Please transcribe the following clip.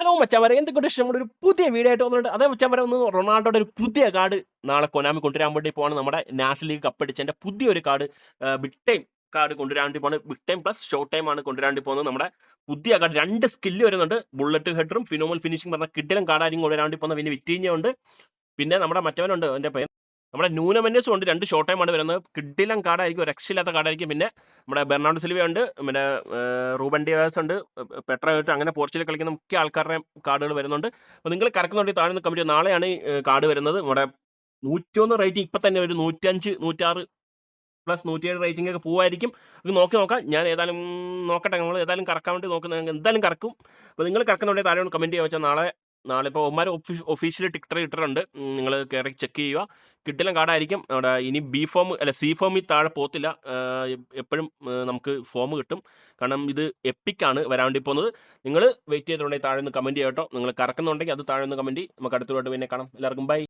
Hello മച്ചാമരെ എന്തൊക്കെ ഇഷ്ടം ഒരു പുതിയ വീഡിയോ ആയിട്ട് വന്നിട്ട് അതേ മച്ചാവരെ ഒന്ന് റൊണാൾഡോയുടെ ഒരു പുതിയ കാർഡ് നാളെ കൊനാമി കൊണ്ടുവരാൻ വേണ്ടി പോകണം നമ്മുടെ നാഷണൽ ലീഗ് കപ്പടിച്ചതിന്റെ പുതിയൊരു കാർഡ് ബിഗ് ടൈം കാർഡ് കൊണ്ടുവരാൻ വേണ്ടി പോകുന്നത് big time plus short time ആണ് കൊണ്ടുവരാൻ വേണ്ടി പോകുന്നത്. നമ്മുടെ പുതിയ കാർഡ് രണ്ട് സ്കില്ല് വരുന്നുണ്ട്. ബുള്ളറ്റ് ഹെഡറും ഫിനോമൽ ഫിനിഷിംഗ് പറഞ്ഞ കിഡിലും കാർഡായിരിക്കും കൊണ്ടുവരാൻ വേണ്ടി പോകുന്നത്. പിന്നെ വിറ്റീഞ്ഞുണ്ട് പിന്നെ നമ്മുടെ മറ്റവനുണ്ട്. എന്റെ പേര് നമ്മുടെ ന്യൂനമെന്നസും ഉണ്ട് രണ്ട് ഷോർട്ട് ടൈം ആണ് വരുന്നത്. കിഡിലം കാർഡായിരിക്കും ഒരു രക്ഷയില്ലാത്ത കാർഡായിരിക്കും പിന്നെ നമ്മുടെ ബെർണാഡ് സിൽവ ഉണ്ട് പിന്നെ റൂബൻ ഡിയാസ് ഉണ്ട് പെട്രോട്ട് അങ്ങനെ പോർച്ചുഗൽ കളിക്കുന്ന മുഖ്യ ആൾക്കാരുടെ കാർഡുകൾ വരുന്നുണ്ട്. അപ്പോൾ നിങ്ങൾ കറക്കുന്നുണ്ടെങ്കിൽ താഴെ നിന്ന് കമന്റ് നാളെയാണ് ഈ കാർഡ് വരുന്നത്. നമ്മുടെ നൂറ്റൊന്ന് റേറ്റിംഗ് ഇപ്പം തന്നെ ഒരു നൂറ്റഞ്ച് നൂറ്റാറ് പ്ലസ് നൂറ്റിയേഴ് റേറ്റിംഗ് ഒക്കെ പോവായിരിക്കും. അത് നോക്കി നോക്കാം. ഞാൻ ഏതായാലും നോക്കട്ടെ. നമ്മൾ ഏതായാലും കറക്കാൻ വേണ്ടി നോക്കുന്നത് എന്തായാലും കറക്കും. അപ്പോൾ നിങ്ങൾ കറക്കുന്നുണ്ടെങ്കിൽ താഴെ കമന്റ് ചെയ്യാൻ വെച്ചാൽ നാളെ നാളെ ഇപ്പോൾ ഒമാർ ഒഫീഷ്യൽ ടിക്ടർ ഇട്ടിട്ടുണ്ട്. നിങ്ങൾ കയറി ചെക്ക് ചെയ്യുക. കിട്ടില്ല കാടായിരിക്കും. അവിടെ ഇനി ബി ഫോം അല്ല സി ഫോമിൽ താഴെ പോകത്തില്ല. എപ്പോഴും നമുക്ക് ഫോം കിട്ടും. കാരണം ഇത് എപ്പിക്കാണ് വരാൻ വേണ്ടി പോകുന്നത്. നിങ്ങൾ വെയിറ്റ് ചെയ്തിട്ടുണ്ടെങ്കിൽ താഴെ ഒന്ന് കമന്റ് ചെയ്യാം കേട്ടോ. നിങ്ങൾ കറക്കുന്നുണ്ടെങ്കിൽ അത് താഴെ ഒന്ന് കമന്റ് നമുക്ക് അടുത്തോട്ട് പിന്നെ കാണാം. എല്ലാവർക്കും ബൈ